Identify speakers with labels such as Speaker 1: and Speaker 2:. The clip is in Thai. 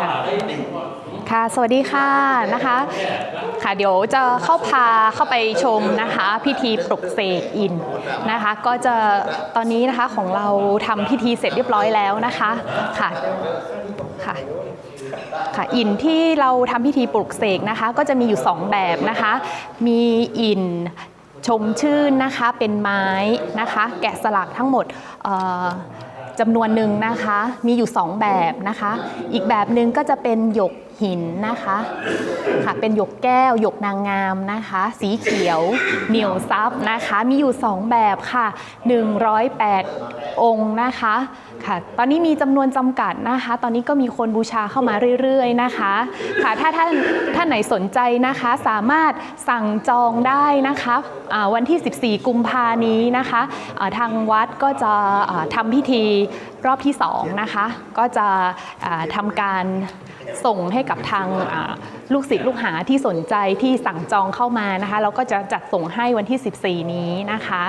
Speaker 1: ค่ะค่ะ สวัสดีค่ะนะคะ ค่ะเดี๋ยวจะเข้าพาเข้าไปชมนะคะ พิธีปลุกเสกอินนะคะ ก็จะตอนนี้นะคะของเราทำพิธีเสร็จเรียบร้อยแล้วนะคะค่ะค่ะค่ะอินที่เราทำพิธีปลุกเสกนะคะ ก็จะมีอยู่ 2 แบบนะคะ มีอินชมชื่นนะคะเป็นไม้นะคะ แกะสลักทั้งหมดเอ่อ จำนวนหนึ่งนะคะ มีอยู่ 2 แบบนะคะ อีกแบบหนึ่งก็จะเป็นหยก หินนะคะค่ะเป็นหยกแก้วหยกนางงามนะคะ สีเขียวเหนียวซับนะคะ มีอยู่ 2 แบบค่ะ 108 องค์นะคะค่ะ ตอนนี้มีจำนวนจำกัดนะคะ ตอนนี้ก็มีคนบูชาเข้ามาเรื่อยๆนะคะ ค่ะถ้าท่านท่านไหนสนใจนะคะ สามารถสั่งจองได้นะคะวันที่ 14 กุมภานี้นะคะทางวัดก็จะอ่าทำพิธีรอบที่2นะคะ ก็จะอ่าทำการส่งให้กับทางลูกศิษย์ลูกหาที่สนใจที่สั่งจองเข้ามานะคะ เราก็จะจัดส่งให้วันที่ 14 นี้นะคะ